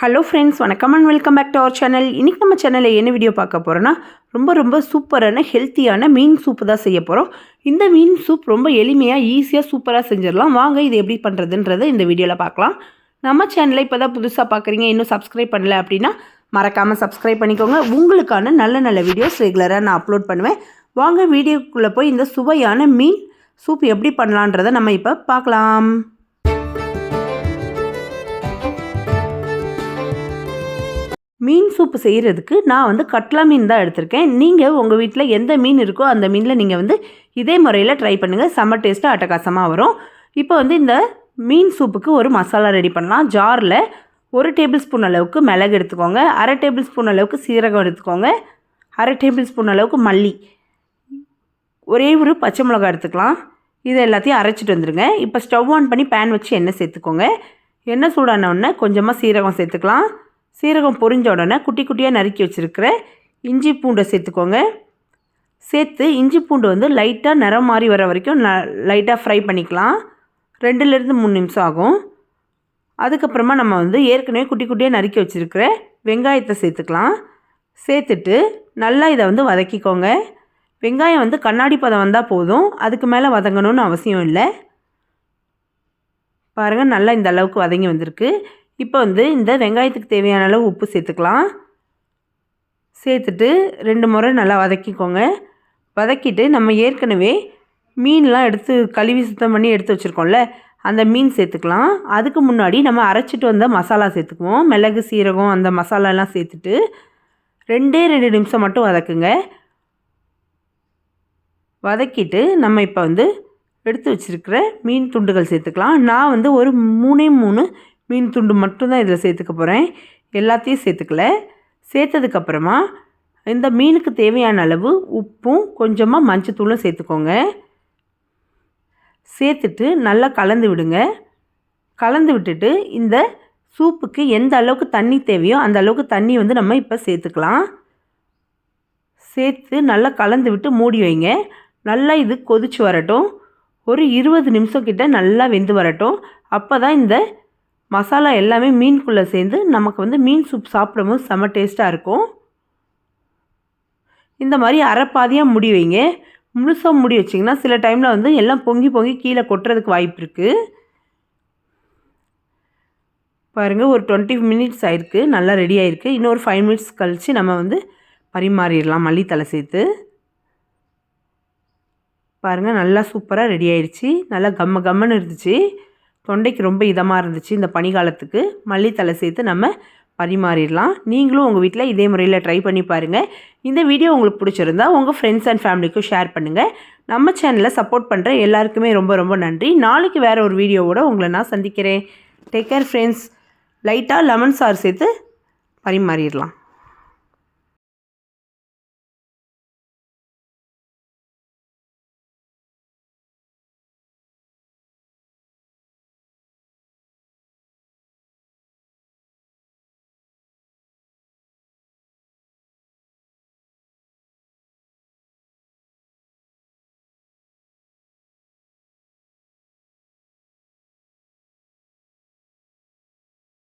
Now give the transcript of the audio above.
Hello friends வணக்கம் and welcome back to our channel இன்றைக்கி நம்ம சேனலில் என்ன வீடியோ பார்க்க போகிறோன்னா ரொம்ப ரொம்ப சூப்பரான ஹெல்த்தியான மீன் சூப்பு தான் செய்ய போகிறோம் இந்த மீன் சூப் ரொம்ப எளிமையாக ஈஸியாக சூப்பராக செஞ்சிடலாம். வாங்க இது எப்படி பண்ணுறதுன்றதை இந்த வீடியோவில் பார்க்கலாம். நம்ம சேனலை இப்போ தான் புதுசாக பார்க்குறீங்க இன்னும் சப்ஸ்கிரைப் பண்ணல அப்படின்னா மறக்காமல் சப்ஸ்கிரைப் பண்ணிக்கோங்க. உங்களுக்கான நல்ல நல்ல வீடியோஸ் ரெகுலராக நான் அப்லோட் பண்ணுவேன். வாங்க வீடியோக்குள்ளே போய் இந்த சுவையான மீன் சூப் எப்படி பண்ணலான்றதை நம்ம இப்போ பார்க்கலாம். சூப்பு செய்கிறதுக்கு நான் வந்து கட்லா மீன் தான் எடுத்திருக்கேன். நீங்கள் உங்கள் வீட்டில் எந்த மீன் இருக்கோ அந்த மீனில் நீங்கள் வந்து இதே முறையில் ட்ரை பண்ணுங்கள் செம்ம டேஸ்ட்டாக அட்டகாசமாக வரும். இப்போ வந்து இந்த மீன் சூப்புக்கு ஒரு மசாலா ரெடி பண்ணலாம். ஜாரில் ஒரு டேபிள் ஸ்பூன் அளவுக்கு மிளகு எடுத்துக்கோங்க. அரை டேபிள் ஸ்பூன் அளவுக்கு சீரகம் எடுத்துக்கோங்க. அரை டேபிள் ஸ்பூன் அளவுக்கு மல்லி. ஒரே ஒரு பச்சை மிளகா எடுத்துக்கலாம். இது எல்லாத்தையும் அரைச்சிட்டு வந்துடுங்க இப்போ ஸ்டவ் ஆன் பண்ணி பேன் வச்சு எண்ணெய் சேர்த்துக்கோங்க. எண்ணெய் சூடான உடனே கொஞ்சமாக சீரகம் சேர்த்துக்கலாம். சீரகம் பொரிஞ்ச உடனே குட்டி குட்டியாக நறுக்கி வச்சுருக்கிற இஞ்சி பூண்டை சேர்த்துக்கோங்க. சேர்த்து இஞ்சி பூண்டு வந்து லைட்டாக நிறம் மாறி வர வரைக்கும் ந லைட்டாக ஃப்ரை பண்ணிக்கலாம். ரெண்டுலேருந்து மூணு நிமிஷம் ஆகும். அதுக்கப்புறமா நம்ம வந்து ஏற்கனவே குட்டி குட்டியாக நறுக்கி வச்சுருக்கிற வெங்காயத்தை சேர்த்துக்கலாம். சேர்த்துட்டு நல்லா இதை வந்து வதக்கிக்கோங்க. வெங்காயம் வந்து கண்ணாடி பதம் வந்தால் போதும். அதுக்கு மேலே வதங்கணும்னு அவசியம் இல்லை. பாருங்கள் நல்லா இந்த அளவுக்கு வதங்கி வந்திருக்கு. இப்போ வந்து இந்த வெங்காயத்துக்கு தேவையான அளவு உப்பு சேர்த்துக்கலாம். சேர்த்துட்டு ரெண்டு முறை நல்லா வதக்கிக்கோங்க. வதக்கிட்டு நம்ம ஏற்கனவே மீன்லாம் எடுத்து கழுவி சுத்தம் பண்ணி எடுத்து வச்சுருக்கோம்ல அந்த மீன் சேர்த்துக்கலாம். அதுக்கு முன்னாடி நம்ம அரைச்சிட்டு வந்த மசாலா சேர்த்துக்குவோம். மிளகு சீரகம் அந்த மசாலாலாம் சேர்த்துட்டு ரெண்டே ரெண்டு நிமிஷம் மட்டும் வதக்குங்க. வதக்கிட்டு நம்ம இப்போ வந்து எடுத்து வச்சுருக்கிற மீன் துண்டுகள் சேர்த்துக்கலாம். நான் வந்து ஒரு மூணே மூணு மீன் துண்டு மட்டும்தான் இதில் சேர்த்துக்க போகிறேன். எல்லாத்தையும் சேர்த்துக்கல. சேர்த்ததுக்கப்புறமா இந்த மீனுக்கு தேவையான அளவு உப்பும் கொஞ்சமாக மஞ்சத்தூளும் சேர்த்துக்கோங்க. சேர்த்துட்டு நல்லா கலந்து விடுங்க. கலந்து விட்டுட்டு இந்த சூப்புக்கு எந்த அளவுக்கு தண்ணி தேவையோ அந்த அளவுக்கு தண்ணி வந்து நம்ம இப்போ சேர்த்துக்கலாம். சேர்த்து நல்லா கலந்து விட்டு மூடி வைங்க. நல்லா இது கொதிச்சு வரட்டும். ஒரு இருபது நிமிஷம் கிட்ட நல்லா வெந்து வரட்டும். அப்போ தான் இந்த மசாலா எல்லாமே மீனுக்குள்ளே சேர்ந்து நமக்கு வந்து மீன் சூப் சாப்பிடும்போது செம்ம டேஸ்ட்டாக இருக்கும். இந்த மாதிரி அரைப்பாதியாக முடி வைங்க. முழுசாக முடி வச்சிங்கன்னா சில டைமில் வந்து எல்லாம் பொங்கி பொங்கி கீழே கொட்டுறதுக்கு வாய்ப்பு இருக்குது பாருங்கள் ஒரு டுவெண்ட்டி மினிட்ஸ் ஆயிருக்கு. நல்லா ரெடி ஆயிருக்கு. இன்னொரு ஃபைவ் மினிட்ஸ் கழித்து நம்ம வந்து பரிமாறிடலாம் மல்லித்தலை சேர்த்து. பாருங்கள் நல்லா சூப்பராக ரெடி ஆயிடுச்சு. நல்லா கம்ம கம்மன்னு இருந்துச்சு. தொண்டைக்கு ரொம்ப இதமாக இருந்துச்சு இந்த பனிகாலத்துக்கு மல்லித்தலை சேர்த்து நம்ம பரிமாறிடலாம். நீங்களும் உங்கள் வீட்டில் இதே முறையில் ட்ரை பண்ணி பாருங்கள் இந்த வீடியோ உங்களுக்கு பிடிச்சிருந்தா உங்கள் ஃப்ரெண்ட்ஸ் அண்ட் ஃபேமிலிக்கும் ஷேர் பண்ணுங்கள் நம்ம சேனலில் சப்போர்ட் பண்ணுற எல்லாருக்குமே ரொம்ப ரொம்ப நன்றி. நாளைக்கு வேறு ஒரு வீடியோவோட உங்களை நான் சந்திக்கிறேன். டேக் கேர் ஃப்ரெண்ட்ஸ் லைட்டாக லெமன் சார் சேர்த்து பரிமாறிடலாம்.